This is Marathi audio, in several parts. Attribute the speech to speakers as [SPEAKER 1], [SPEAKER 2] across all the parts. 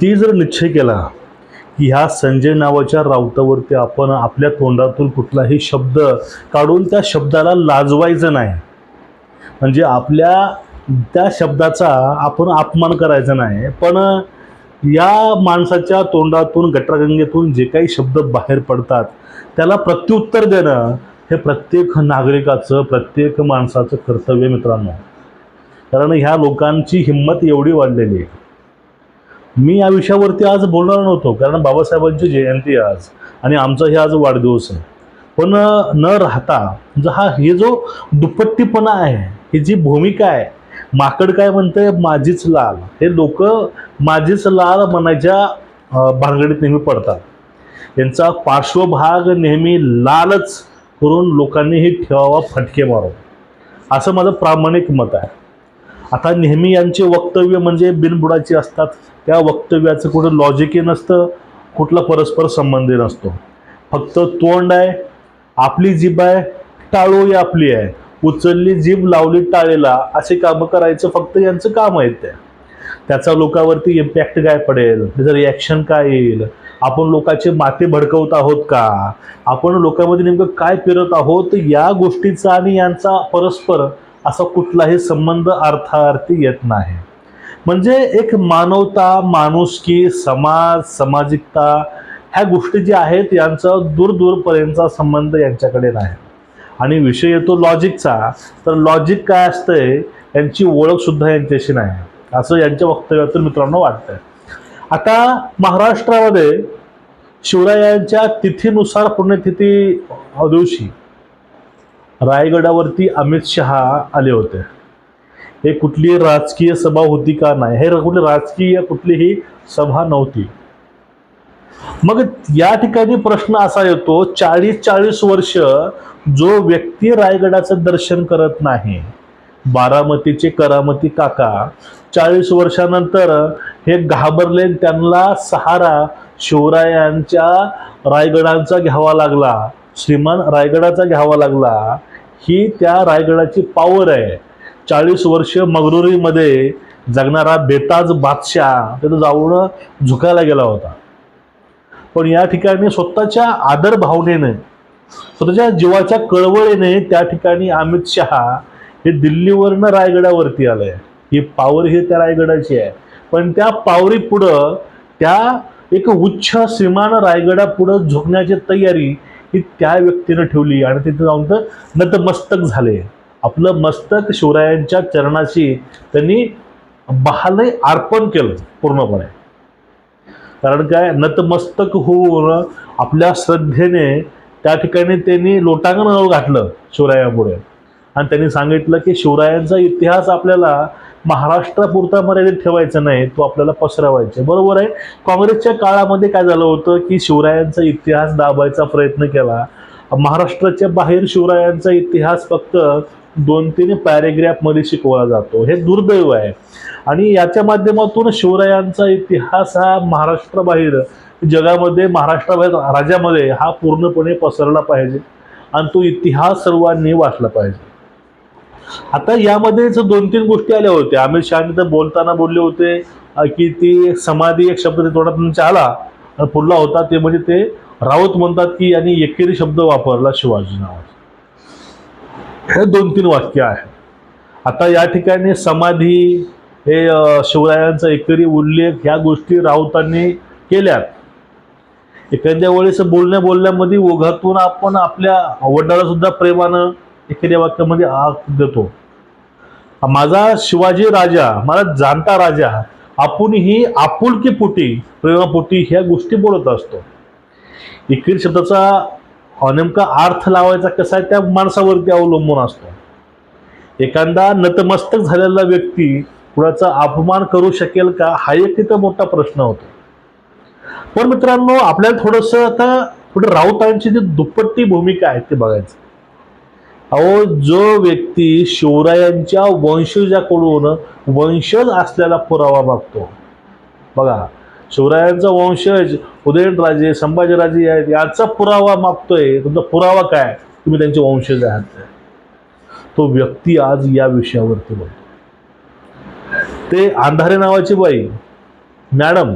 [SPEAKER 1] किती जर निश्चय केला की ह्या संजय नावाच्या राऊतावरती आपण आपल्या तोंडातून कुठलाही शब्द काढून त्या शब्दाला लाजवायचं नाही. म्हणजे आपल्या त्या शब्दाचा आपण अपमान करायचा नाही. पण या माणसाच्या तोंडातून गटरगंगेतून जे काही शब्द बाहेर पडतात त्याला प्रत्युत्तर देणं हे प्रत्येक नागरिकाचं प्रत्येक माणसाचं कर्तव्य मित्रांनो. कारण ह्या लोकांची हिंमत एवढी वाढलेली आहे. मी या विषयावरती आज बोलणार नव्हतो कारण बाबासाहेबांची जयंती आज आणि आमचा हे आज वाढदिवस आहे. पण न राहता म्हणजे हा हे जो दुपट्टीपणा आहे ही जी भूमिका आहे माकड काय म्हणते माझीच लाल. हे लोक माझीच लाल म्हणायच्या भांगडीत भानगडीत नेहमी पडतात. यांचा पार्श्वभाग नेहमी लालच करून लोकांनी हे ठेवावा फटके मारो असं माझं प्रामाणिक मत आहे. आता नेहमी यांचे वक्तव्य म्हणजे बिनबुडाची असतात. त्या वक्तव्याचं कुठं लॉजिकही नसतं कुठला परस्पर संबंधी नसतो. फक्त तोंड आहे आपली जीभ आहे टाळोही आपली आहे. उचलली जीभ लावली टाळेला असे कामं करायचं फक्त यांचं काम आहे ते. त्याचा लोकांवरती इम्पॅक्ट काय पडेल? त्याचं रिॲक्शन काय येईल? आपण लोकांचे माते भडकवत आहोत का? आपण लोकांमध्ये नेमकं काय फिरत आहोत? या गोष्टीचा आणि यांचा परस्पर असा कुठलाही संबंध अर्थार्थी येत नाही. म्हणजे एक मानवता माणुसकी समाज सामाजिकता ह्या गोष्टी ज्या आहेत यांचा दूरदूरपर्यंतचा संबंध यांच्याकडे नाही. आणि विषय येतो लॉजिकचा तर लॉजिक काय असतंय यांची ओळखसुद्धा यांच्याशी नाही. असं यांच्या वक्तव्यातून मित्रांनो वाटतंय. आता महाराष्ट्रामध्ये शिवरायांच्या तिथीनुसार पुण्यतिथी दिवशी रायगडावरती अमित शहा आले होते. हे कुठली राजकीय सभा होती का नाही? हे कुठली राजकीय कुठलीही सभा नव्हती. मग या ठिकाणी प्रश्न असा येतो चाळीस चाळीस वर्ष जो व्यक्ती रायगडाचं दर्शन करत नाही बारामतीचे करामती काका चाळीस वर्षानंतर हे घाबरले त्यांना सहारा शिवरायांच्या रायगडांचा घ्यावा लागला श्रीमान रायगडाचा घ्यावा लागला ही त्या रायगडाची पावर आहे. चाळीस वर्ष मगरुरीमध्ये जगणारा बेताज बादशाह तिथं जाऊन झुकायला गेला होता. पण या ठिकाणी स्वतःच्या आदर भावनेने स्वतःच्या जीवाच्या कळवळीने त्या ठिकाणी अमित शहा हे दिल्लीवरनं रायगडावरती आलंय. ही पावर ही त्या रायगडाची आहे. पण त्या पावरी पुढं त्या एक उच्च श्रीमान रायगडा पुढं झुकण्याची तयारी ही त्या व्यक्तीनं ठेवली आणि तिथे जाऊन तर नतमस्तक झाले. आपलं मस्तक शिवरायांच्या चरणाशी त्यांनी बहालय अर्पण केलं पूर्णपणे. कारण काय? नतमस्तक होऊन आपल्या श्रद्धेने त्या ठिकाणी त्यांनी लोटांगण घातलं शिवरायापुढे. आणि त्यांनी सांगितलं की शिवरायांचा इतिहास आपल्याला महाराष्ट्रापुरता मर्यादित ठेवायचा नाही तो आपल्याला पसरवायचा. आहे. बरोबर आहे? काँग्रेसच्या काळामध्ये काय झालं होतं की शिवरायांचा इतिहास दाबायचा प्रयत्न केला. महाराष्ट्राच्या बाहेर शिवरायांचा इतिहास फक्त दोन तीन पॅरेग्राफमध्ये शिकवला जातो. हे दुर्दैव आहे. आणि याच्या माध्यमातून शिवरायांचा इतिहास हा महाराष्ट्राबाहेर जगामध्ये महाराष्ट्राबाहेर राज्यामध्ये हा पूर्णपणे पसरला पाहिजे. आणि तो इतिहास सर्वांनी वाचला पाहिजे. आता यामध्येच दोन तीन गोष्टी आल्या होत्या. अमित शहाने तर बोलताना बोलले होते की ती समाधी एक शब्द ते तोंडात त्यांच्या आला पुढला होता ते म्हणजे ते राऊत म्हणतात की यांनी एकेरी शब्द वापरला शिवाजी नावाचा. हे दोन तीन वाक्य आहे. आता या ठिकाणी समाधी हे शिवरायांचा एकेरी उल्लेख ह्या गोष्टी राऊतांनी केल्यात. एखाद्या वेळेस बोलण्या बोलण्यामध्ये ओघातून आपण आपल्या वडिलाला सुद्धा प्रेमानं एखाद्या वाक्यामध्ये आग देतो. माझा शिवाजी राजा मला जाणता राजा आपण ही आपुलकी पोटी प्रेमापोटी ह्या गोष्टी बोलत असतो. एकेरी शब्दाचा नेमका अर्थ लावायचा कसा आहे त्या माणसावरती अवलंबून असतो. एखादा नतमस्तक झालेला व्यक्ती कुणाचा अपमान करू शकेल का हा एक तिथं मोठा प्रश्न होतो. पण मित्रांनो आपल्याला थोडंसं आता पुढे राऊतांची जी दुप्पट्टी भूमिका आहे ते बघायचं. अहो जो व्यक्ती शिवरायांच्या वंशजाकडून वंशज असलेला पुरावा मागतो बघा शिवरायांचा वंशज उदयनराजे संभाजीराजे आहेत याचा पुरावा मागतोय. तुमचा पुरावा काय? तुम्ही त्यांचे वंशज आहात. तो व्यक्ती आज या विषयावरती बोलतो. ते अंधारे नावाची बाई मॅडम.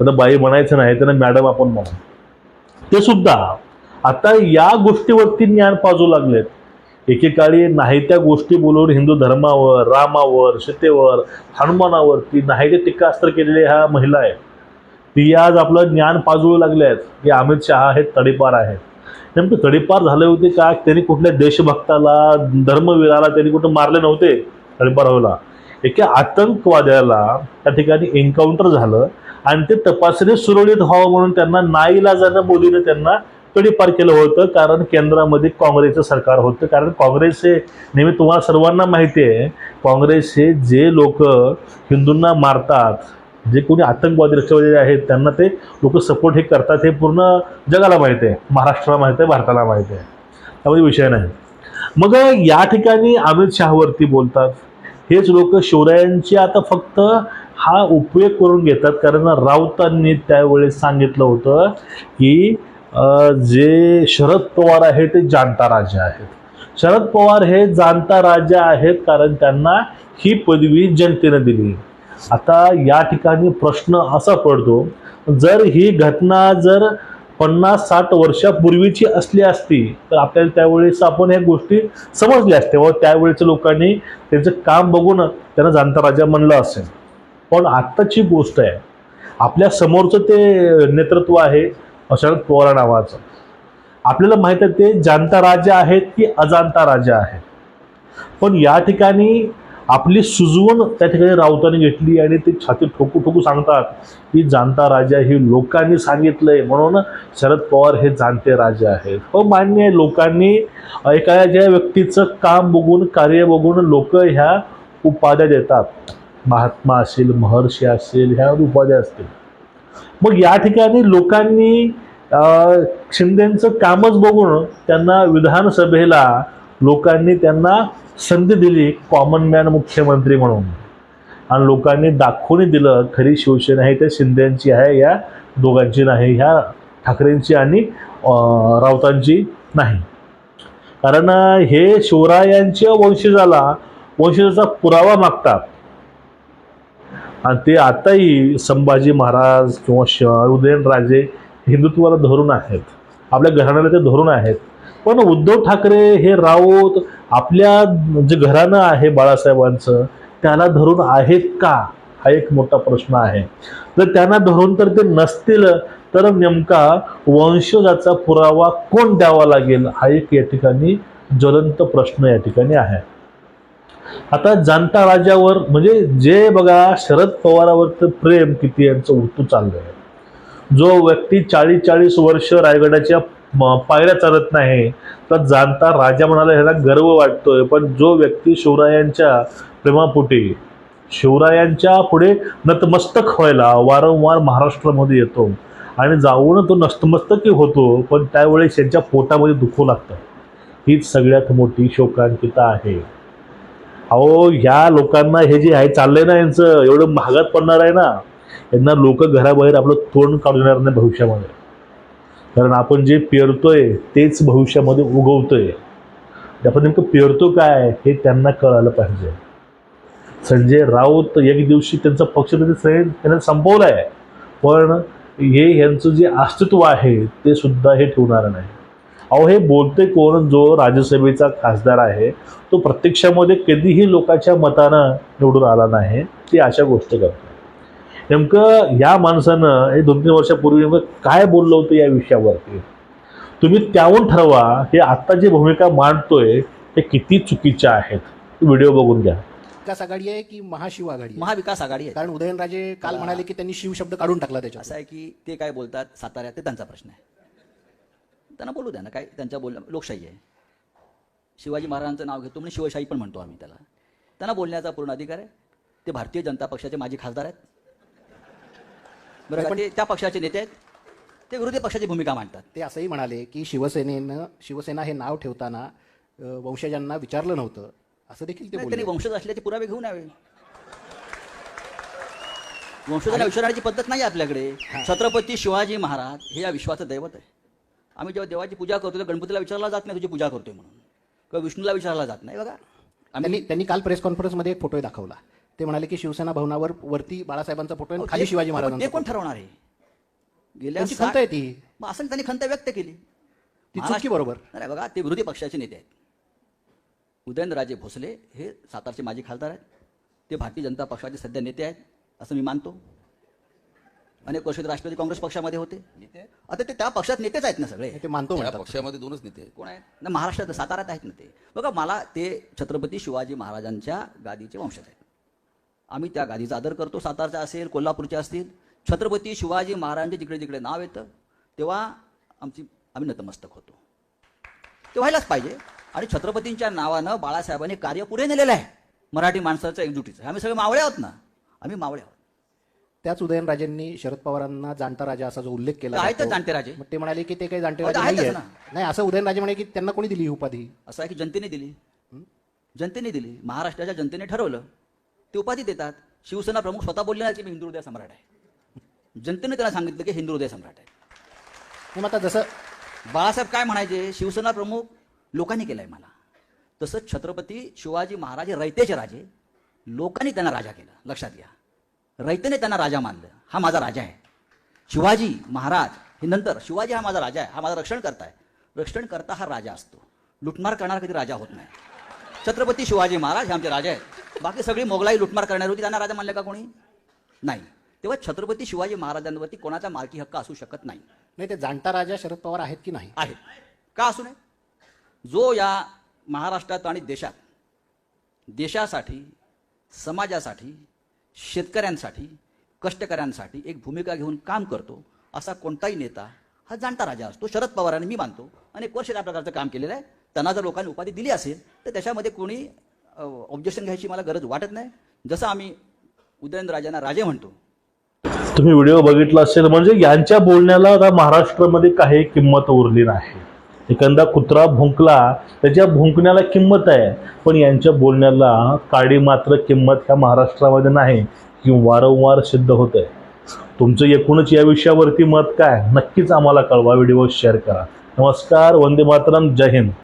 [SPEAKER 1] आता बाई म्हणायचं नाही त्यांना मॅडम आपण म्हणू. ते सुद्धा आता या गोष्टीवरती ज्ञान पाजू लागलेत. एकेकाळी नाही त्या गोष्टी बोलून हिंदू धर्मावर रामावर सीतेवर हनुमानावरती नाही ते टीकास्त्र केलेले ह्या महिला आहेत ती आज आपलं ज्ञान पाजवू लागले आहेत की अमित शहा हे तडीपार आहेत. नेमकं तडीपार झाले होते का? त्यांनी कुठल्या देशभक्ताला धर्मवीराला त्यांनी कुठं मारले नव्हते? तडीपार व्हायला एका आतंकवाद्याला त्या ठिकाणी एन्काउंटर झालं आणि ते तपासणी सुरळीत व्हावं म्हणून त्यांना नाईलाजानं मोदीने त्यांना तडीपार केलं होतं कारण केंद्रामध्ये काँग्रेसचं सरकार होतं. कारण काँग्रेस हे नेहमी तुम्हाला सर्वांना माहिती आहे काँग्रेस हे जे लोक हिंदूंना मारतात जे कोणी आतंकवादी लक्षवादी आहेत त्यांना ते लोक सपोर्ट हे करतात हे पूर्ण जगाला माहिती आहे महाराष्ट्राला माहिती आहे भारताला माहिती आहे. त्यामध्ये विषय नाही. मग या ठिकाणी अमित शहावरती बोलतात. हेच लोक शिवरायांची आता फक्त हा उपयोग करून घेतात कारण राऊतांनी त्यावेळेस सांगितलं होतं की जे शरद पवार आहे ते जाणता राजा आहेत. शरद पवार हे जाणता राजा आहेत कारण त्यांना ही पदवी जनतेनं दिली. आता या ठिकाणी प्रश्न असा पडतो जर ही घटना जर पन्नास साठ वर्षापूर्वीची असली असती तर आपल्याला त्यावेळेस आपण ह्या गोष्टी समजल्या असत्या व त्यावेळेच्या लोकांनी त्यांचं काम बघून त्यांना जाणता राजा म्हणलं असेल. पण आत्ताची गोष्ट आहे आपल्या समोरचं ते नेतृत्व आहे शरद पवार नावाचं. आपल्याला माहीत आहे ते जाणता राजा आहेत की अजाणता राजा आहेत. पण या ठिकाणी आपली सुजवून त्या ठिकाणी राऊतांनी घेतली आणि ते छाती ठोकू ठोकू सांगतात की जाणता राजा ही लोकांनी सांगितलंय. म्हणून शरद पवार हे जाणते राजा आहेत. हो मान्य आहे लोकांनी एखाद्या व्यक्तीचं काम बघून कार्य बघून लोक ह्या उपाध्या देतात. महात्मा असेल महर्षी असेल ह्या उपाध्या असतील. मग या ठिकाणी लोकांनी शिंदेचं कामच बघून त्यांना विधानसभेला लोकांनी त्यांना संधी दिली कॉमन मॅन मुख्यमंत्री म्हणून. आणि लोकांनी दाखवून दिलं खरी शिवसेना आहे त्या शिंदेची आहे या दोघांची नाही ह्या ठाकरेंची आणि राऊतांची नाही. कारण हे शिवरायांच्या वंशजाला वंशजाचा पुरावा मागतात. आणि ते आताही संभाजी महाराज किंवा श उदयनराजे हिंदुत्वाला धरून आहेत. आपल्या घराण्याला ते धरून आहेत. पण उद्धव ठाकरे हे राऊत आपल्या जे घराणं आहे बाळासाहेबांचं त्याला धरून आहेत का? हा एक मोठा प्रश्न आहे. जर त्यांना धरून तर ते नसतील तर नेमका वंशजाचा पुरावा कोण द्यावा लागेल? हा एक या ठिकाणी ज्वलंत प्रश्न या ठिकाणी आहे. आता जाणता राजावर म्हणजे जे बघा शरद पवारावरचं प्रेम किती यांचं उतू चाललंय. जो व्यक्ती चाळीस चाळीस वर्ष रायगडाच्या पायऱ्या चालत नाही तर जाणता राजा म्हणाला ह्याला गर्व वाटतोय. पण जो व्यक्ती शिवरायांच्या प्रेमापोटी शिवरायांच्या पुढे नतमस्तक व्हायला वारंवार महाराष्ट्रामध्ये येतो आणि जाऊन तो नतमस्तकी होतो पण त्यावेळेस त्यांच्या पोटामध्ये दुखू लागतं. हीच सगळ्यात मोठी शोकांकिता आहे. अहो ह्या लोकांना हे जे आहे चाललंय ना यांचं एवढं महागात पडणार आहे ना? यांना लोक घराबाहेर आपलं तोंड काढून येणार नाही भविष्यामध्ये. कारण आपण जे पेरतोय तेच भविष्यामध्ये उगवतोय. म्हणजे आपण नेमकं पेरतो काय हे त्यांना कळालं पाहिजे. संजय राऊत एक दिवशी त्यांचा पक्ष त्यांनी त्यांना संपवला आहे पण हे यांचं जे अस्तित्व आहे ते सुद्धा हे ठेवणार नाही. अहो हे बोलते कोण जो राज्यसभेचा खासदार आहे तो प्रत्यक्षामध्ये कधीही लोकांच्या मतानं निवडून आला नाही ती अशा गोष्टी करतो. नेमकं या माणसानं हे दोन तीन वर्षापूर्वी नेमकं काय बोललं होतं या विषयावरती? तुम्ही त्याहून ठरवा हे आत्ता जी भूमिका मांडतोय हे किती चुकीच्या आहेत? व्हिडिओ बघून घ्या.
[SPEAKER 2] विकास आघाडी आहे की महाशिव आघाडी आहे?
[SPEAKER 3] महाविकास आघाडी आहे.
[SPEAKER 2] कारण उदयनराजे काल म्हणाले की त्यांनी शिव शब्द काढून टाकला त्याच्यात
[SPEAKER 3] असं आहे की ते काय बोलतात साताऱ्यात ते त्यांचा प्रश्न आहे. त्यांना बोलू द्या ना काय त्यांच्या बोल लोकशाही आहे. शिवाजी महाराजांचं नाव घेतो म्हणजे शिवशाही पण म्हणतो आम्ही त्याला. त्यांना बोलण्याचा पूर्ण अधिकार आहे. ते भारतीय जनता पक्षाचे माजी खासदार आहेत. बरं? ते त्या पक्षाचे नेते आहेत. ते विरोधी पक्षाची भूमिका मांडतात.
[SPEAKER 2] ते असंही म्हणाले की शिवसेनेनं शिवसेना हे नाव ठेवताना अ, वंशजांना विचारलं नव्हतं. असं देखील ते
[SPEAKER 3] नाही,
[SPEAKER 2] बोलले.
[SPEAKER 3] त्यांनी वंशज असल्याचे पुरावे घेऊन यावे. वंशजांना विचारण्याची पद्धत नाही आपल्याकडे. छत्रपती शिवाजी महाराज हे या विश्वाचं दैवत आहे. आम्ही जेव्हा देवाची पूजा करतो तर गणपतीला विचारला जात नाही तुझी पूजा करतोय म्हणून. किंवा विष्णूला विचारला जात नाही बघा.
[SPEAKER 2] त्यांनी त्यांनी काल प्रेस कॉन्फरन्समध्ये एक फोटो दाखवला. ते म्हणाले की शिवसेना भवनावर वरती बाळासाहेबांचा फोटो आहे आणि खाली शिवाजी
[SPEAKER 3] ते
[SPEAKER 2] महाराजांचा
[SPEAKER 3] कोण. ठरवणार आहे? गेल्या
[SPEAKER 2] त्यांची खंत आहे ती.
[SPEAKER 3] मग असं त्यांनी खंत व्यक्त केली.
[SPEAKER 2] ती चुकी बरोबर.
[SPEAKER 3] नाही बघा ते विरोधी पक्षाचे नेते आहेत. उदयनराजे भोसले हे सातारचे माजी खासदार आहेत. ते भारतीय जनता पक्षाचे सध्या नेते आहेत असं मी मानतो. अनेक वर्ष ते राष्ट्रवादी काँग्रेस पक्षामध्ये होते. आता ते त्या पक्षात नेतेच आहेत ना सगळे.
[SPEAKER 2] ते मानतो
[SPEAKER 4] त्या पक्षामध्ये दोनच नेते.
[SPEAKER 3] कोण आहेत? ना महाराष्ट्रात साताऱ्यात आहेत ना ते. बघा मला ते छत्रपती शिवाजी महाराजांच्या गादीचे वंशज आहेत. आम्ही त्या गादीचा आदर करतो. सातारचा असेल कोल्हापूरचे असतील छत्रपती शिवाजी महाराजांचे जिकडे जिकडे नाव येतं तेव्हा आमची आम्ही नतमस्तक होतो. ते व्हायलाच पाहिजे. आणि छत्रपतींच्या नावानं बाळासाहेबांनी कार्य पुढे नेलेलं आहे. मराठी माणसाचं एकजुटीचं. आम्ही सगळे मावळे आहोत ना? आम्ही मावळे आहोत.
[SPEAKER 2] त्याच उदयनराजेंनी शरद पवारांना जाणता राजा असा जो उल्लेख केला
[SPEAKER 3] ते आहेतच
[SPEAKER 2] जातो.
[SPEAKER 3] जाणते राजे.
[SPEAKER 2] मग ते म्हणाले की ते काही जाणते राजे नाही
[SPEAKER 3] ना.
[SPEAKER 2] नाही असं उदयनराजे म्हणे की त्यांना कोणी दिली ही उपाधी?
[SPEAKER 3] असं आहे की जनतेने दिली. जनतेने दिली. महाराष्ट्राच्या जनतेने ठरवलं. ते उपाधी देतात. शिवसेना प्रमुख स्वतः बोलले नाही की मी हिंदू हृदय सम्राट आहे. जनतेने त्यांना सांगितलं की हिंदू हृदय सम्राट आहे.
[SPEAKER 2] मग आता जसं
[SPEAKER 3] बाळासाहेब काय म्हणायचे? शिवसेना प्रमुख लोकांनी केलंय मला. तसंच छत्रपती शिवाजी महाराज रयतेचे राजे लोकांनी त्यांना राजा केलं. लक्षात घ्या. रयतेने त्यांना राजा मानलं. हा माझा राजा आहे. शिवाजी महाराज हे नंतर शिवाजी हा माझा राजा आहे. हा माझा रक्षण करता आहे. रक्षण करता हा राजा असतो. लुटमार करणारा कधी राजा होत नाही. छत्रपती शिवाजी महाराज हे आमचे राजा आहेत. बाकी सगळी मोगलाई लुटमार करणारी होती. त्यांना राजा मानले का कोणी? नाही. तेव्हा छत्रपती शिवाजी महाराजांवरती कोणाचा मालकी हक्क असू शकत नाही.
[SPEAKER 2] नाही ते जाणता राजा शरद पवार आहेत की नाही?
[SPEAKER 3] आहे का असू नये? जो या महाराष्ट्रात आणि देशात देशासाठी समाजासाठी शेतकऱ्यांसाठी कष्टकऱ्यांसाठी एक भूमिका घेऊन काम करतो असा कोणताही नेता हा जाणता राजा असतो. शरद पवारांनी मी मानतो. अनेक वर्ष त्या प्रकारचं काम केलेलं आहे. त्यांना जर लोकांनी उपाधी दिली असेल तर त्याच्यामध्ये कोणी ऑब्जेक्शन घ्यायची मला गरज वाटत नाही. जसं आम्ही उदयनराजांना राजे म्हणतो.
[SPEAKER 1] तुम्ही व्हिडिओ बघितला असेल म्हणजे यांच्या बोलण्याला आता महाराष्ट्रामध्ये काही किंमत उरली नाही. एखादा कुत्रा भुंकला त्याच्या भुंकण्याला किंमत आहे पण यांच्या बोलण्याला काडी मात्र किंमत ह्या महाराष्ट्रामध्ये नाही ही वारंवार सिद्ध होत आहे तुमचं एकूणच या विषयावरती मत काय? नक्कीच आम्हाला कळवा व्हिडिओ शेअर करा. नमस्कार वंदे मातरम जय हिंद.